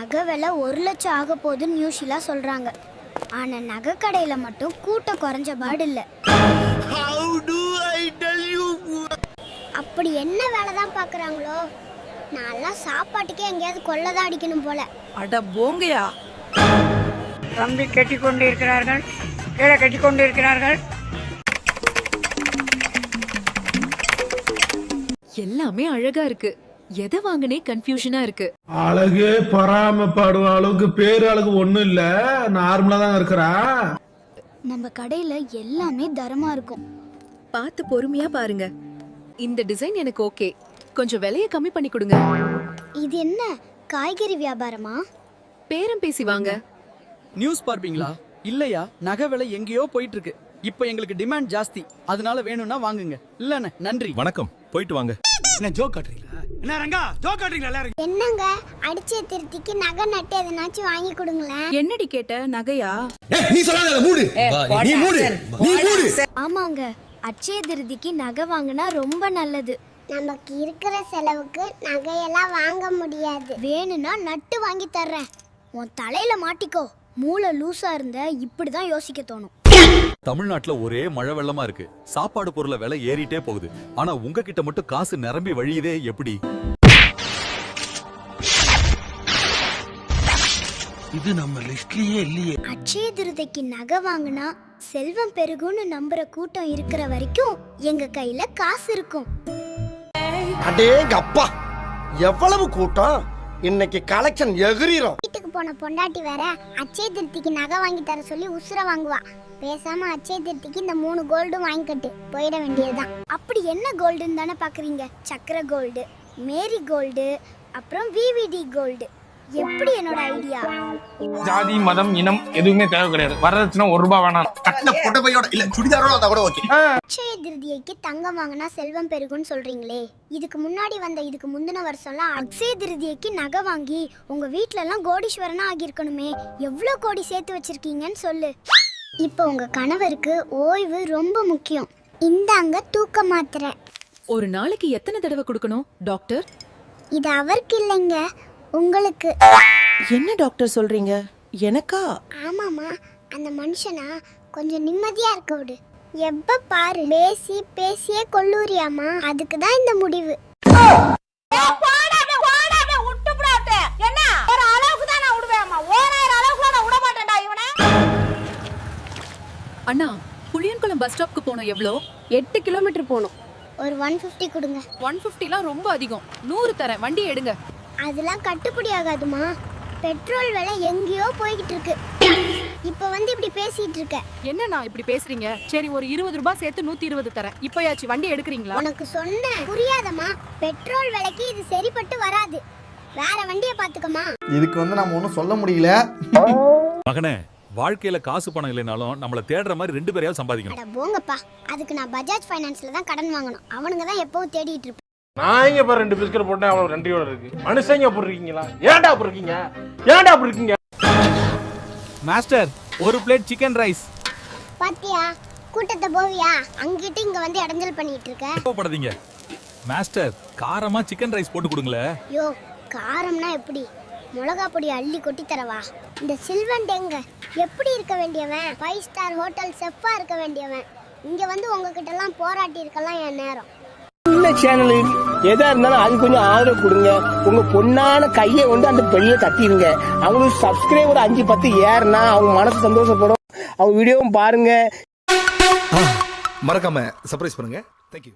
நகை விலை ஒரு லட்சம் ஆக போகுதுன்னு நியூஸ்லாம் சொல்றாங்க. ஆனா நகை கடையில மட்டும் கூட்டம் குறைஞ்ச பாடு இல்ல. அப்படி என்ன வேலை தான் பாக்குறாங்களோ? நான்லாம் சாப்பாட்டுக்கே எங்கேயாவது கொள்ளதான் அடிக்கணும் போல. அட போங்கயா. கம்பி கட்டி கொண்டு இருக்கிறார்கள் கீழே கட்டி கொண்டு இருக்கிறார்கள் எல்லாமே அழகா இருக்கு. எதை வாங்கினே கன்ஃபியூஷனா இருக்கு. அழகே பராமப்படுற அளவுக்கு பேரு அழகு ஒண்ணும் இல்ல. நார்மலா தான் இருக்கிறா. நம்ம கடையில எல்லாமே தரமா இருக்கும். பார்த்து பொறுமையா பாருங்க. இந்த டிசைன் எனக்கு ஓகே கொஞ்சம் விலைய கம்மி பண்ணி கொடுங்க. இது என்ன காய்கறி வியாபாரமா? பேரம் பேசி வாங்க. நியூஸ் பார்ப்பீங்களா? இல்லையா? நகை விலை எங்கேயோ போயிட்டு இருக்கு இப்போ எங்களுக்கு டிமாண்ட் ஜாஸ்தி. அதனால வேணும்னா வாங்குங்க. இல்லண்ணே நன்றி. வணக்கம். போயிட்டு வாங்க. என்ன ஜோக் காட்டுறீங்களா? என்ன ரங்கா ஜோக் காட்டுறீங்களா எல்லாரும்? என்னங்க? அடிச்ச திருத்திக்கு நகை நட்டு எதனாச்சும் வாங்கி கொடுங்களேன். என்னடி கேட்ட நகையா? நீ சொல்லாத மூடு. நீ மூடு. நீ மூடு. ஆமாங்க திருதிக்கு நகை வாங்கினா ரொம்ப நல்லது. நமக்கு இருக்கிற செலவுக்கு நகையெல்லாம் வாங்க முடியாது. வேணும்னா நட்டு வாங்கி தர்றேன். உன் தலையில மாட்டிக்கோ. மூளை லூசா இருந்த இப்படிதான் யோசிக்க தோணும். தமிழ்நாட்டுல ஒரே மழை வெள்ளமா இருக்கு. சாப்பாடு பொருள விலை ஏறிட்டே போகுது. ஆனா உங்ககிட்ட மட்டும் காசு நிரம்பி வழியுதே எப்படி? இது நம்ம லிஸ்ட்லயே இல்லையே. அட்சய திருதிக்கு நகை வாங்கினா செல்வம் பெருகும்னு நம்புற கூட்டம் இருக்கிற வரைக்கும் எங்க கையில காசு இருக்கும். அடேங்க அப்பா எவ்வளவு கூட்டம்? இன்னைக்கு கலெக்ஷன் எகிரிரும். வீட்டுக்கு போன பொண்டாட்டி வேற அச்சய திருத்திக்கு நகை வாங்கி தர சொல்லி உசுர வாங்குவா. பேசாம அச்சய திருத்திக்கு இந்த மூணு கோல்டும் வாங்கிக்கட்டு. போயிட வேண்டியதுதான். அப்படி என்ன கோல்டுன்னு தானே பாக்குறீங்க? சக்கர கோல்டு மேரி கோல்டு அப்புறம் விவிடி கோல்டு எப்படி என்னோட ஐடியா ஜாதி மதம் இனம் எதுவுமே தேவை கிடையாது. வரதட்சணை ஒரு ரூபாய் வேணாம். கட்டின புடவையோட இல்ல சுடிதாரோட வந்தா கூட ஓகே அட்சய திருதியைக்கு தங்கம் வாங்கினா செல்வம் பெருகும்னு சொல்றீங்களே. இதுக்கு முன்னாடி வந்த இதுக்கு முந்தின வருஷம்லாம் அட்சய திருதியைக்கு நகை வாங்கி உங்க வீட்ல எல்லாம் கோடீஸ்வரனா ஆகியிருக்கணுமே. எவ்வளோ கோடி சேர்த்து வச்சிருக்கீங்கன்னு சொல்லு. இப்போ உங்க கணவருக்கு ஓய்வு ரொம்ப முக்கியம். இந்தாங்க தூக்க மாத்திரை. ஒரு நாளைக்கு எத்தனை தடவை கொடுக்கணும் டாக்டர்? இது அவருக்கு இல்லைங்க. உங்களுக்கு என்ன டாக்டர் சொல்றீங்க? எனக்கா? ஆமாமா அந்த மனுஷனா கொஞ்சம் நிம்மதியா இருக்க விடு எப்ப பாரு பேசி பேசியே கொல்லூரியாமா அதுக்கு தான் இந்த முடிவு. அண்ணா புளியன்குளம் பஸ் ஸ்டாப்க்கு போனோம் எவ்வளோ? எட்டு கிலோமீட்டர் போகணும். ஒரு ஒன் ஃபிஃப்டி கொடுங்க. ஒன் ஃபிஃப்டிலாம் ரொம்ப அதிகம். நூறு தரேன். வண்டி எடுங்க. அதெல்லாம் கட்டுப்படி ஆகாதுமா. பெட்ரோல் விலை எங்கேயோ போய்கிட்டு இருக்கு. இப்போ வந்து இப்படி பேசிட்டு இருக்க. என்னண்ணா இப்படி பேசுறீங்க? சரி ஒரு இருபது ரூபாய் சேர்த்து நூத்தி இருபது தரேன். இப்பயாச்சும் வண்டி எடுக்கிறீங்களா? உனக்கு சொன்ன புரியாதம்மா. பெட்ரோல் விலைக்கு இது சரிப்பட்டு வராது. வேற வண்டியை பாத்துக்கமா இதுக்கு வந்து நம்ம ஒன்றும் சொல்ல முடியல. மகனே வாழ்க்கையில காசு பணம் இல்லைனாலும் நம்மள தேடுற மாதிரி ரெண்டு பேரையாவது சம்பாதிக்கணும். போங்கப்பா. அதுக்கு நான் பஜாஜ் ஃபைனான்ஸ்ல தான் கடன் வாங்கணும். அவனுங்க தான் எப்பவும் தேடிட்டு இருப்பேன் நான் இங்க பாரு ரெண்டு பிஸ்கட் போட்டேன் அவ்வளவு ரெண்டையோட இருக்கு. மனுஷங்க அப்படி இருக்கீங்களா? ஏன்டா அப்படி இருக்கீங்க? ஏன்டா அப்படி இருக்கீங்க? மாஸ்டர் ஒரு பிளேட் சிக்கன் ரைஸ் பாத்தியா? கூட்டத்தை போவியா? அங்கிட்டு இங்க வந்து இடைஞ்சல் பண்ணிட்டு இருக்க. கோவப்படாதீங்க. மாஸ்டர் காரமா சிக்கன் ரைஸ் போட்டு கொடுங்களேன் யோ காரம்னா எப்படி? மிளகா பொடி அள்ளி கொட்டி தரவா? இந்த சில்வன் எங்க எப்படி இருக்க வேண்டியவன்? ஃபைவ் ஸ்டார் ஹோட்டல் செஃப்பா இருக்க வேண்டியவன். இங்க வந்து உங்ககிட்ட எல்லாம் போராட்டி இருக்கலாம் என் நேரம். சின்ன சேனல். எதா இருந்தாலும் அது கொஞ்சம் ஆதரவு கொடுங்க. உங்க பொண்ணான கையை கொண்டு அந்த பெண்ணை தட்டிடுங்க. அவங்களுக்கு சப்ஸ்கிரைபர் அஞ்சு பத்து ஏறுனா அவங்க மனசு சந்தோஷப்படும். அவங்க வீடியோவும் பாருங்க. மறக்காம சர்ப்ரைஸ் பண்ணுங்க. தேங்க்யூ